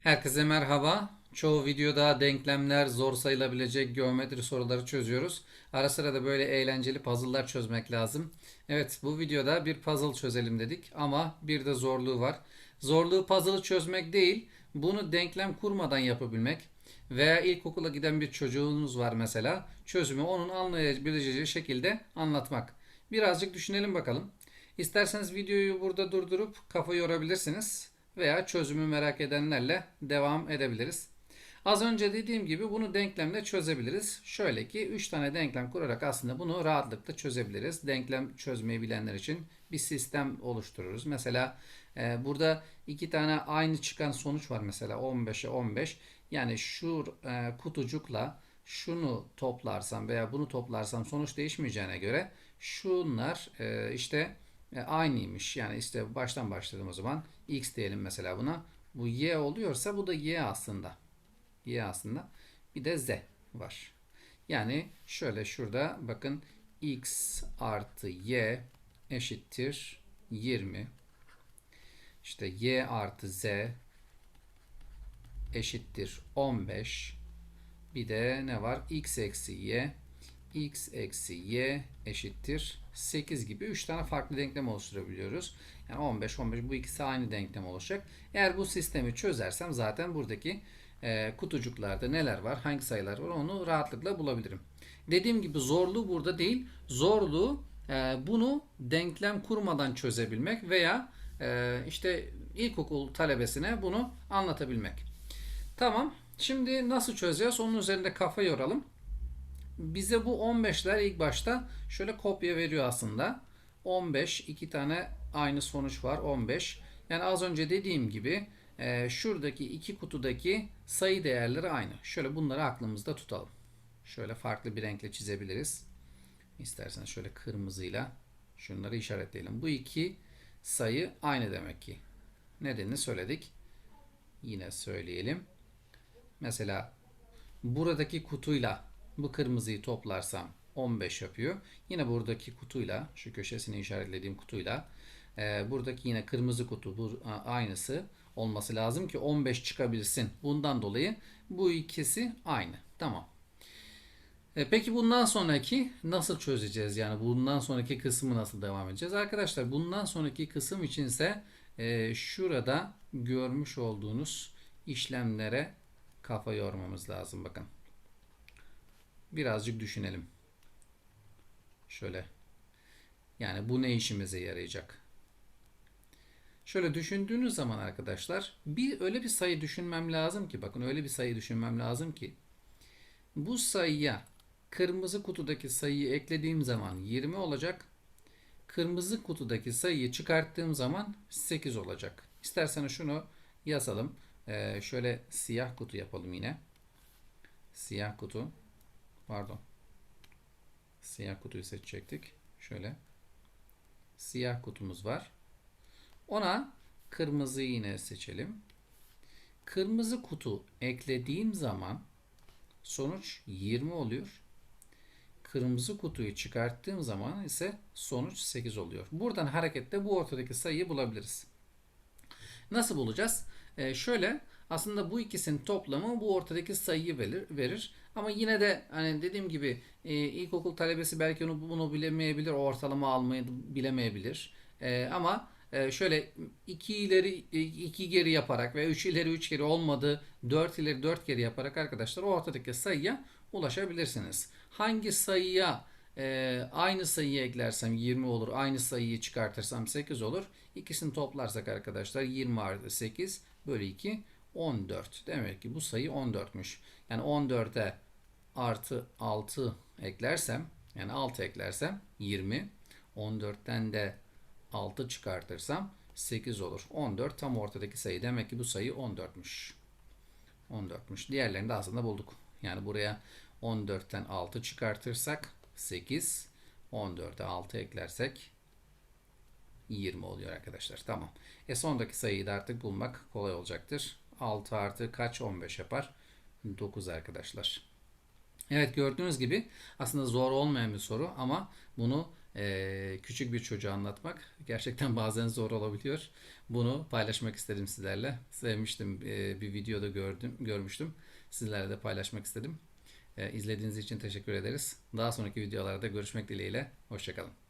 Herkese merhaba. Çoğu videoda denklemler, zor sayılabilecek geometri soruları çözüyoruz. Ara sıra da böyle eğlenceli puzzle'lar çözmek lazım. Evet, bu videoda bir puzzle çözelim dedik ama bir de zorluğu var. Zorluğu puzzle'ı çözmek değil, bunu denklem kurmadan yapabilmek veya ilkokula giden bir çocuğunuz var mesela, çözümü onun anlayabileceği şekilde anlatmak. Birazcık düşünelim bakalım. İsterseniz videoyu burada durdurup kafa yorabilirsiniz veya çözümü merak edenlerle devam edebiliriz. Az önce dediğim gibi bunu denklemle çözebiliriz. Şöyle ki 3 tane denklem kurarak aslında bunu rahatlıkla çözebiliriz. Denklem çözmeyi bilenler için bir sistem oluştururuz. Mesela e, burada iki tane aynı çıkan sonuç var mesela 15'e 15. Yani şu e, kutucukla şunu toplarsam veya bunu toplarsam sonuç değişmeyeceğine göre şunlar e, işte e, aynıymış. Yani işte baştan başladım o zaman. X diyelim mesela buna. Bu Y oluyorsa bu da Y aslında. Y aslında. Bir de Z var. Yani şöyle şurada bakın X artı Y eşittir 20. İşte Y artı Z eşittir 15. Bir de ne var? X eksi Y x eksi y eşittir 8 gibi 3 tane farklı denklem oluşturabiliyoruz. Yani 15, 15 bu ikisi aynı denklem olacak. Eğer bu sistemi çözersem zaten buradaki e, kutucuklarda neler var, hangi sayılar var onu rahatlıkla bulabilirim. Dediğim gibi zorluğu burada değil. Zorluğu e, bunu denklem kurmadan çözebilmek veya e, işte ilkokul talebesine bunu anlatabilmek. Tamam. Şimdi nasıl çözeceğiz? Onun üzerinde kafa yoralım bize bu 15'ler ilk başta şöyle kopya veriyor aslında. 15 iki tane aynı sonuç var 15. Yani az önce dediğim gibi e, şuradaki iki kutudaki sayı değerleri aynı. Şöyle bunları aklımızda tutalım. Şöyle farklı bir renkle çizebiliriz. İstersen şöyle kırmızıyla şunları işaretleyelim. Bu iki sayı aynı demek ki. Nedenini söyledik. Yine söyleyelim. Mesela buradaki kutuyla bu kırmızıyı toplarsam 15 yapıyor. Yine buradaki kutuyla şu köşesini işaretlediğim kutuyla e, buradaki yine kırmızı kutu bu aynısı olması lazım ki 15 çıkabilsin. Bundan dolayı bu ikisi aynı. Tamam. E, peki bundan sonraki nasıl çözeceğiz? Yani bundan sonraki kısmı nasıl devam edeceğiz? Arkadaşlar bundan sonraki kısım içinse e, şurada görmüş olduğunuz işlemlere kafa yormamız lazım. Bakın birazcık düşünelim. Şöyle. Yani bu ne işimize yarayacak? Şöyle düşündüğünüz zaman arkadaşlar bir öyle bir sayı düşünmem lazım ki bakın öyle bir sayı düşünmem lazım ki bu sayıya kırmızı kutudaki sayıyı eklediğim zaman 20 olacak. Kırmızı kutudaki sayıyı çıkarttığım zaman 8 olacak. İsterseniz şunu yazalım. Ee, şöyle siyah kutu yapalım yine. Siyah kutu. Pardon. Siyah kutuyu seçecektik. Şöyle. Siyah kutumuz var. Ona kırmızı yine seçelim. Kırmızı kutu eklediğim zaman sonuç 20 oluyor. Kırmızı kutuyu çıkarttığım zaman ise sonuç 8 oluyor. Buradan hareketle bu ortadaki sayıyı bulabiliriz. Nasıl bulacağız? Ee, şöyle aslında bu ikisinin toplamı bu ortadaki sayıyı verir. verir. Ama yine de hani dediğim gibi e, ilkokul talebesi belki onu bunu bilemeyebilir, ortalama almayı bilemeyebilir. E, ama e, şöyle iki ileri iki geri yaparak ve üç ileri üç geri olmadı dört ileri dört geri yaparak arkadaşlar ortadaki sayıya ulaşabilirsiniz. Hangi sayıya e, aynı sayıyı eklersem 20 olur. Aynı sayıyı çıkartırsam 8 olur. İkisini toplarsak arkadaşlar 20 artı 8 bölü 2 14. Demek ki bu sayı 14'müş. Yani 14'e artı 6 eklersem yani 6 eklersem 20. 14'ten de 6 çıkartırsam 8 olur. 14 tam ortadaki sayı. Demek ki bu sayı 14'müş. 14'müş. Diğerlerini de aslında bulduk. Yani buraya 14'ten 6 çıkartırsak 8. 14'e 6 eklersek 20 oluyor arkadaşlar. Tamam. E sondaki sayıyı da artık bulmak kolay olacaktır. 6 artı kaç 15 yapar? 9 arkadaşlar. Evet gördüğünüz gibi aslında zor olmayan bir soru ama bunu e, küçük bir çocuğa anlatmak gerçekten bazen zor olabiliyor. Bunu paylaşmak istedim sizlerle. Sevmiştim e, bir videoda gördüm görmüştüm. Sizlerle de paylaşmak istedim. E, izlediğiniz için teşekkür ederiz. Daha sonraki videolarda görüşmek dileğiyle. Hoşçakalın.